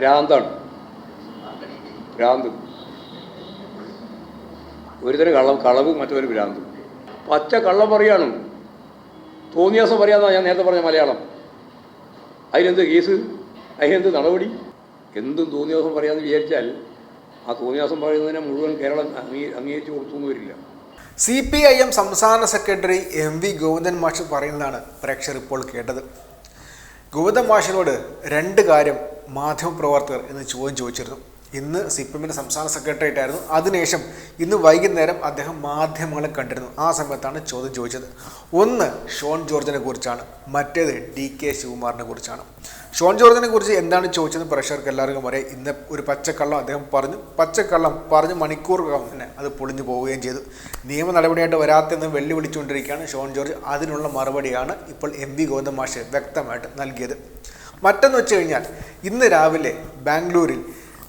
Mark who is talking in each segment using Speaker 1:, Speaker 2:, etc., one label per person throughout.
Speaker 1: ഭ്രാന്താണ്. ഭ്രാന്ത്. ഒരുതരം കള്ളം കളവ് മറ്റൊരു ഭ്രാന്ത്. പച്ച കള്ളം പറയാണ്. തോന്നിയാസം പറയാന്നാണ് ഞാൻ നേരത്തെ പറഞ്ഞ മലയാളം. അതിനെന്ത് കേസ്? അതിനെന്ത് നടപടി? എന്തും തോന്നിയാസം പറയാമെന്ന് വിചാരിച്ചാൽ ആ തോന്നിയാസം പറയുന്നതിനെ മുഴുവൻ കേരളം അംഗീ അംഗീകരിച്ചു കൊടുത്തു വരില്ല.
Speaker 2: സി പി ഐ എം സംസ്ഥാന സെക്രട്ടറി എം വി ഗോവിന്ദൻ മാഷ് പറയുന്നതാണ് പ്രേക്ഷകർ ഇപ്പോൾ കേട്ടത്. ഗോവിന്ദൻ മാഷിനോട് രണ്ട് കാര്യം മാധ്യമപ്രവർത്തകർ എന്ന് ചോദ്യം ചോദിച്ചിരുന്നു. ഇന്ന് സി പി എമ്മിന്റെ സംസ്ഥാന സെക്രട്ടറിയേറ്റ് ആയിരുന്നു അതിനുശേഷം ഇന്ന് വൈകുന്നേരം അദ്ദേഹം മാധ്യമങ്ങളെ കണ്ടിരുന്നു. ആ സമയത്താണ് ചോദ്യം ചോദിച്ചത്. ഒന്ന് ഷോൺ ജോർജിനെ കുറിച്ചാണ്. മറ്റേത് ഡി കെ ശിവകുമാറിനെ കുറിച്ചാണ്. ഷോൺ ജോർജിനെ കുറിച്ച് എന്താണ് ചോദിച്ചത് പ്രേക്ഷകർക്ക് എല്ലാവർക്കും അറിയാം. ഇന്ന് ഒരു പച്ചക്കള്ളം അദ്ദേഹം പറഞ്ഞു. പച്ചക്കള്ളം പറഞ്ഞ് മണിക്കൂറുകൾക്കകം തന്നെ അത് പൊളിഞ്ഞു പോവുകയും ചെയ്തു. നിയമ നടപടിയായിട്ട് വരാത്തെന്ന് വെല്ലുവിളിച്ചുകൊണ്ടിരിക്കുകയാണ് ഷോൺ ജോർജ്. അതിനുള്ള മറുപടിയാണ് ഇപ്പോൾ എം വി ഗോവിന്ദ മാഷ് വ്യക്തമായിട്ട് നൽകിയത്. മറ്റൊന്ന് വെച്ച് കഴിഞ്ഞാൽ ഇന്ന് രാവിലെ ബാംഗ്ലൂരിൽ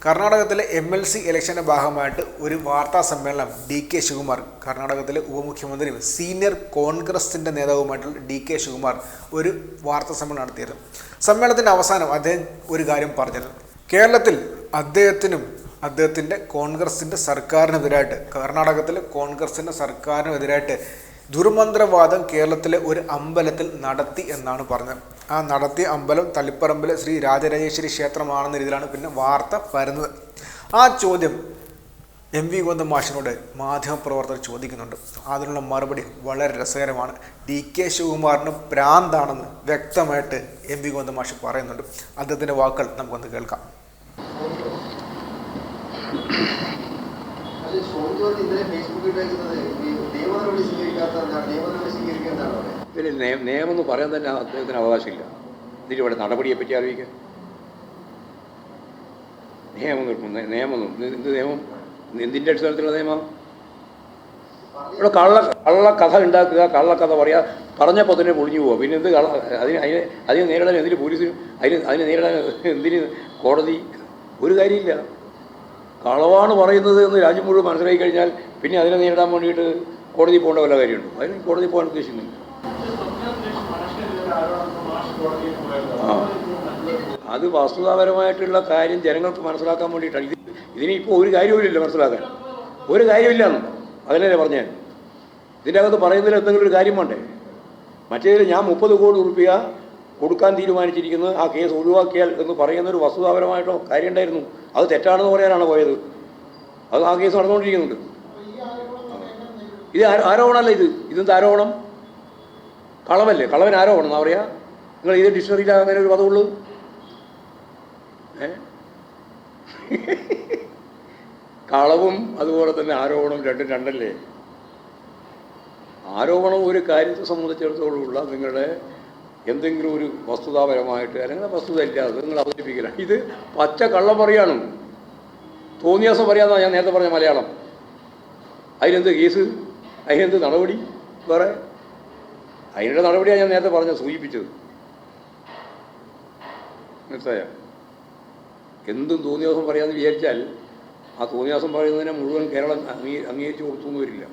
Speaker 2: കർണാടകത്തിലെ എം എൽ സി ഇലക്ഷന്റെ ഭാഗമായിട്ട് ഒരു വാർത്താ സമ്മേളനം ഡി കെ ശിവകുമാർ കർണാടകത്തിലെ ഉപമുഖ്യമന്ത്രിയും സീനിയർ കോൺഗ്രസിന്റെ നേതാവുമായിട്ടുള്ള ഡി കെ ശിവകുമാർ ഒരു വാർത്താ സമ്മേളനം നടത്തിയിരുന്നു സമ്മേളനത്തിന്റെ അവസാനം അദ്ദേഹം ഒരു കാര്യം പറഞ്ഞിരുന്നു കേരളത്തിൽ അദ്ദേഹത്തിനും അദ്ദേഹത്തിന്റെ കോൺഗ്രസിന്റെ സർക്കാരിനെതിരായിട്ട് കർണാടകത്തിലെ കോൺഗ്രസിന്റെ സർക്കാരിനെതിരായിട്ട് ദുർമന്ത്രവാദം കേരളത്തിലെ ഒരു അമ്പലത്തിൽ നടത്തി എന്നാണ് പറഞ്ഞത്. ആ നടത്തിയ അമ്പലം തളിപ്പറമ്പിലെ ശ്രീ രാജരാജേശ്വരി ക്ഷേത്രമാണെന്ന രീതിയിലാണ് പിന്നെ വാർത്ത വരുന്നത്. ആ ചോദ്യം എം വി ഗോന്ദ മാഷിനോട് മാധ്യമപ്രവർത്തകർ ചോദിക്കുന്നുണ്ട്. അതിനുള്ള മറുപടി വളരെ രസകരമാണ്. ഡി കെ ശിവകുമാറിന് പ്രാന്താണെന്ന് വ്യക്തമായിട്ട് എം വി ഗോന്ദ മാഷ് പറയുന്നുണ്ട്. അദ്ദേഹത്തിന്റെ വാക്കുകൾ നമുക്കൊന്ന് കേൾക്കാം.
Speaker 3: ഇന്നലെ ഫേസ്ബുക്കിൽ ഇട്ടേക്കുന്നത് ഈ നിയമ സ്വീകരിക്കാത്ത എന്താണ് സ്വീകരിക്കേണ്ടതാണ്
Speaker 1: ഇതിൽ നിയ- നിയമം എന്ന് പറയാൻ തന്നെ അദ്ദേഹത്തിന് അവകാശമില്ല. ഇതിൽ ഇവിടെ നടപടിയെ പറ്റി ആലോചിക്കാൻ നിയമം കിട്ടും നി- നിയമം എന്ത് നിയമം? എന്തിന്റെ അടിസ്ഥാനത്തിലുള്ള നിയമം? ഇവിടെ കള്ള കള്ളക്കഥ കഥ ഉണ്ടാക്കുക കള്ളക്കഥ പറയുക പറഞ്ഞപ്പോൾ തന്നെ പൊളിഞ്ഞു പോവുക. പിന്നെ എന്ത് കള്ള അതിന് അതിന് അതിനെ നേരിടാൻ എന്തിന് പോലീസിന് അതിന് അതിനെ നേരിടാൻ എന്തിന് കോടതി? ഒരു കാര്യമില്ല. കളവാണ് പറയുന്നത് എന്ന് രാജ്യം മുഴുവൻ മനസ്സിലാക്കി കഴിഞ്ഞാൽ പിന്നെ അതിനെ നേരിടാൻ വേണ്ടിയിട്ട് കോടതി പോകേണ്ട വല്ല കാര്യമുണ്ടോ? അതിന് കോടതി പോകാൻ ഉദ്ദേശിക്കുന്നില്ല. അത് വസ്തുതാപരമായിട്ടുള്ള കാര്യം ജനങ്ങൾക്ക് മനസ്സിലാക്കാൻ വേണ്ടിയിട്ടാണ്. ഇത് ഇതിനിപ്പോൾ ഒരു കാര്യവുമില്ല മനസ്സിലാക്കാൻ. ഒരു കാര്യമില്ല. അതിനല്ലേ പറഞ്ഞേ? ഇതിന്റെ അകത്ത് പറയുന്നതിൽ എന്തെങ്കിലും ഒരു കാര്യം വേണ്ടേ? മറ്റേതിൽ ഞാൻ മുപ്പത് കോടി റുപ്യ കൊടുക്കാൻ തീരുമാനിച്ചിരിക്കുന്നത് ആ കേസ് ഒഴിവാക്കിയാൽ എന്ന് പറയുന്ന ഒരു വസ്തുതാപരമായിട്ടോ കാര്യം ഉണ്ടായിരുന്നു. അത് തെറ്റാണെന്ന് പറയാനാണ് പോയത്? അത് ആ കേസ് നടന്നുകൊണ്ടിരിക്കുന്നുണ്ട്. ഇത് ആരോ- ആരോപണമല്ല ഇത്? ഇതെന്ത് ആരോപണം? കളവല്ലേ കളവൻ ആരോപണം എന്നാ പറയാ? നിങ്ങൾ ഇത് ഡിക്ഷണറിയിൽ അങ്ങനെ ഒരു പദമുള്ളൂ കളവും അതുപോലെ തന്നെ ആരോപണം രണ്ടും രണ്ടല്ലേ? ആരോപണം ഒരു കാര്യത്തെ സംബന്ധിച്ചിടത്തോളമുള്ള നിങ്ങളുടെ എന്തെങ്കിലും ഒരു വസ്തുതാപരമായിട്ട് അല്ലെങ്കിൽ വസ്തുത ഇല്ലാതെ നിങ്ങൾ അവതരിപ്പിക്കില്ല ഇത് പച്ച കള്ളം പറയാണ്. തോന്നിയാസം പറയാമെന്നാണ് ഞാൻ നേരത്തെ പറഞ്ഞ മലയാളം. അതിനെന്ത് കേസ്? അതിനെന്ത് നടപടി? വേറെ? അതിനുള്ള നടപടിയാണ് ഞാൻ നേരത്തെ പറഞ്ഞ സൂചിപ്പിച്ചത്. മനസ്സിലായോ? എന്തും തോന്നിയാസം പറയാമെന്ന് വിചാരിച്ചാൽ ആ തോന്നിയാസം പറയുന്നതിനെ മുഴുവൻ കേരളം അംഗീ അംഗീകരിച്ചു കൊടുത്തു വരില്ല.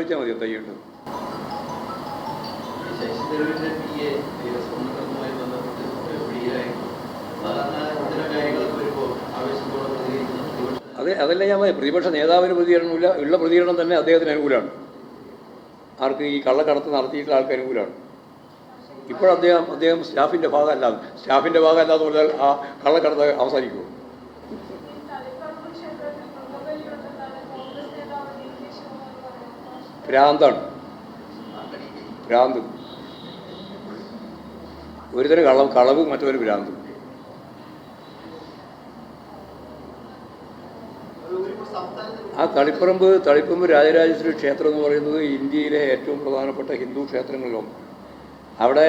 Speaker 1: വെച്ചാൽ മതി
Speaker 4: പ്രതിപക്ഷ
Speaker 1: അതെ അതല്ല ഞാൻ പറയാം പ്രതിപക്ഷ നേതാവിന് പ്രതികരണമില്ല ഉള്ള പ്രതികരണം തന്നെ അദ്ദേഹത്തിന് അനുകൂലമാണ്. ആർക്ക് ഈ കള്ളക്കടത്ത് നടത്തിയിട്ടുള്ള ആൾക്ക് അനുകൂലമാണ്. ഇപ്പോൾ അദ്ദേഹം സ്റ്റാഫിന്റെ ഭാഗമല്ല. സ്റ്റാഫിന്റെ ഭാഗമല്ലാന്ന് പറഞ്ഞാൽ ആ കള്ളക്കടത്ത് അവസാനിക്കുമോ ഭ്രാന്താണ്. ഭ്രാന്ത്. ഒരുതരം കള്ളം കളവും മറ്റൊരു ഭ്രാന്തും. ആ തളിപ്പറമ്പ് തളിപ്പറമ്പ് രാജരാജേശ്വരി ക്ഷേത്രം എന്ന് പറയുന്നത് ഇന്ത്യയിലെ ഏറ്റവും പ്രധാനപ്പെട്ട ഹിന്ദു ക്ഷേത്രങ്ങളിലൊന്ന് അവിടെ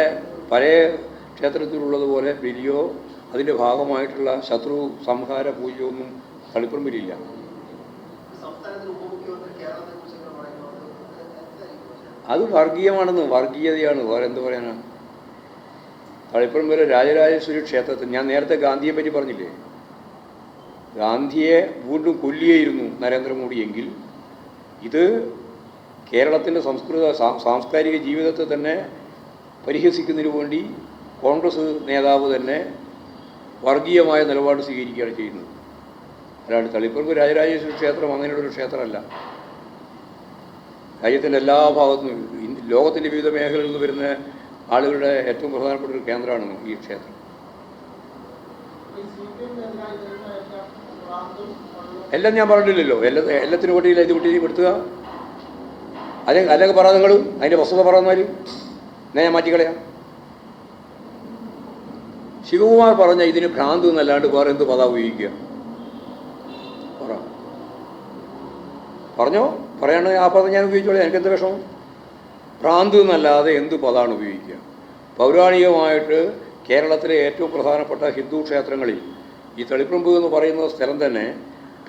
Speaker 1: പഴയ ക്ഷേത്രത്തിലുള്ളതുപോലെ ബലിയോ അതിന്റെ ഭാഗമായിട്ടുള്ള ശത്രു സംഹാര പൂജയോ ഒന്നും
Speaker 3: എന്തായിരിക്കും
Speaker 1: അത് വർഗീയമാണെന്ന് വർഗീയതയാണ്. വേറെ എന്ത് പറയാനാണ് തളിപ്പറമ്പിലെ രാജരാജേശ്വരി ക്ഷേത്രത്തിൽ ഞാൻ നേരത്തെ ഗാന്ധിയെ പറ്റി പറഞ്ഞില്ലേ? ഗാന്ധിയെ വീണ്ടും കൊല്ലിയായിരുന്നു നരേന്ദ്രമോദി എങ്കിൽ ഇത് കേരളത്തിന്റെ സംസ്കൃത സാംസ്കാരിക ജീവിതത്തെ തന്നെ പരിഹസിക്കുന്നതിന് വേണ്ടി കോൺഗ്രസ് നേതാവ് തന്നെ വർഗീയമായ നിലപാട് സ്വീകരിക്കുകയാണ് ചെയ്യുന്നത്. അല്ലാണ്ട് തളിപ്പറമ്പ് രാജരാജേശ്വര ക്ഷേത്രം അങ്ങനെയുള്ളൊരു ക്ഷേത്രമല്ല. രാജ്യത്തിന്റെ എല്ലാ ഭാഗത്തും ലോകത്തിന്റെ വിവിധ മേഖലകളിൽ നിന്ന് വരുന്ന ആളുകളുടെ ഏറ്റവും പ്രധാനപ്പെട്ട ഒരു കേന്ദ്രമാണ് ഈ ക്ഷേത്രം. എല്ലാം ഞാൻ പറഞ്ഞില്ലല്ലോ എല്ലാ എല്ലാത്തിനും കൂട്ടിയില്ല ഇത് കൂട്ടി പെടുത്തുക അല്ലെ അല്ലെങ്കിൽ പറ നിങ്ങൾ അതിന്റെ വസ്തുത പറഞ്ഞാൽ ഞാൻ മാറ്റിക്കളയാം. ശിവകുമാർ പറഞ്ഞ ഇതിന് ഭ്രാന്ത് എന്നല്ലാണ്ട് വേറെ എന്ത് പദ ഉപയോഗിക്കുക? പറ. പറഞ്ഞോ? പറയണ ആ പദം ഞാൻ ഉപയോഗിച്ചോളെ. എനിക്ക് എന്ത് വിഷമം? ഭ്രാന്ത് എന്നല്ലാതെ എന്ത് പദമാണ് ഉപയോഗിക്കുക? പൗരാണികമായിട്ട് കേരളത്തിലെ ഏറ്റവും പ്രധാനപ്പെട്ട ഹിന്ദു ക്ഷേത്രങ്ങളിൽ ഈ തളിപ്രമ്പ് എന്ന് പറയുന്ന സ്ഥലം തന്നെ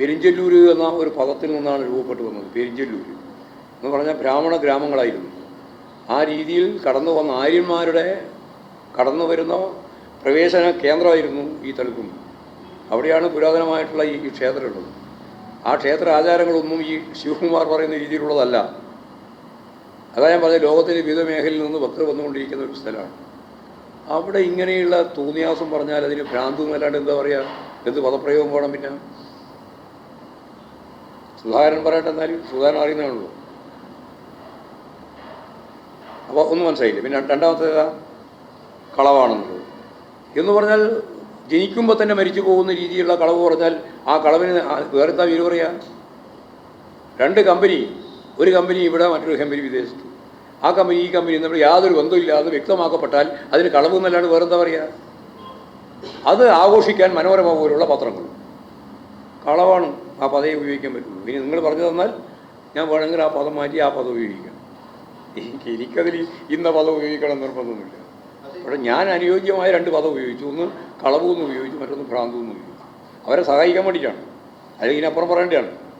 Speaker 1: പെരിഞ്ചല്ലൂർ എന്ന ഒരു പദത്തിൽ നിന്നാണ് രൂപപ്പെട്ടു വന്നത്. പെരിഞ്ചല്ലൂർ എന്ന് പറഞ്ഞാൽ ബ്രാഹ്മണ ഗ്രാമങ്ങളായിരുന്നു. ആ രീതിയിൽ കടന്നു വന്ന ആര്യന്മാരുടെ കടന്നു വരുന്ന പ്രവേശന കേന്ദ്രമായിരുന്നു ഈ തളിക്കും അവിടെയാണ് പുരാതനമായിട്ടുള്ള ഈ ക്ഷേത്രമുള്ളത്. ആ ക്ഷേത്ര ആചാരങ്ങളൊന്നും ഈ ശിവകുമാർ പറയുന്ന രീതിയിലുള്ളതല്ല. അതാ ഞാൻ പറഞ്ഞ ലോകത്തിന്റെ വിവിധ മേഖലയിൽ നിന്ന് ഭക്തർ വന്നുകൊണ്ടിരിക്കുന്ന ഒരു സ്ഥലമാണ്. അവിടെ ഇങ്ങനെയുള്ള തോന്നിയാസം പറഞ്ഞാൽ അതിന് ഭ്രാന്ത് എന്നല്ലാണ്ട് എന്താ പറയുക എന്ത് പദപ്രയോഗം വേണം പിന്നെ? സുധാകരൻ പറയട്ടെ എന്നാലും സുധാകരൻ അറിയുന്നതാണല്ലോ അപ്പോൾ ഒന്നും മനസ്സിലായില്ല? പിന്നെ രണ്ടാമത്തെ കളവാണെന്നുള്ളത്. എന്ന് പറഞ്ഞാൽ ജനിക്കുമ്പോൾ തന്നെ മരിച്ചു പോകുന്ന രീതിയിലുള്ള കളവ് പറഞ്ഞാൽ ആ കളവിന് വേറെ എന്താ വീട് പറയുക രണ്ട് കമ്പനി. ഒരു കമ്പനി ഇവിടെ മറ്റൊരു കമ്പനി വിദേശത്ത്. ആ കമ്പനി ഈ കമ്പനി നമ്മൾ യാതൊരു ബന്ധമില്ലാതെ വ്യക്തമാക്കപ്പെട്ടാൽ അതിന് കളവ് എന്നല്ലാണ്ട് വേറെ എന്താ പറയുക അത് ആഘോഷിക്കാൻ മനോരമ പോലുള്ള പത്രങ്ങൾ. കളവാണ് ആ പദം ഉപയോഗിക്കാൻ പറ്റുള്ളൂ ഇനി നിങ്ങൾ പറഞ്ഞു തന്നാൽ ഞാൻ വേണമെങ്കിൽ ആ പദം മാറ്റി ആ പദം ഉപയോഗിക്കാം. എനിക്ക് എനിക്കതിൽ ഇന്ന പദം ഉപയോഗിക്കണം നിർബന്ധമൊന്നുമില്ല. പക്ഷെ ഞാൻ അനുയോജ്യമായ രണ്ട് പദം ഉപയോഗിച്ചു. ഒന്ന് കളവ് എന്ന് ഉപയോഗിച്ചു മറ്റൊന്ന് ഭ്രാന്തു എന്ന് ഉപയോഗിച്ചു. അവരെ സഹായിക്കാൻ വേണ്ടിയിട്ടാണ്. അല്ലെങ്കിൽ ഇതിനപ്പുറം പറയേണ്ടതാണ്.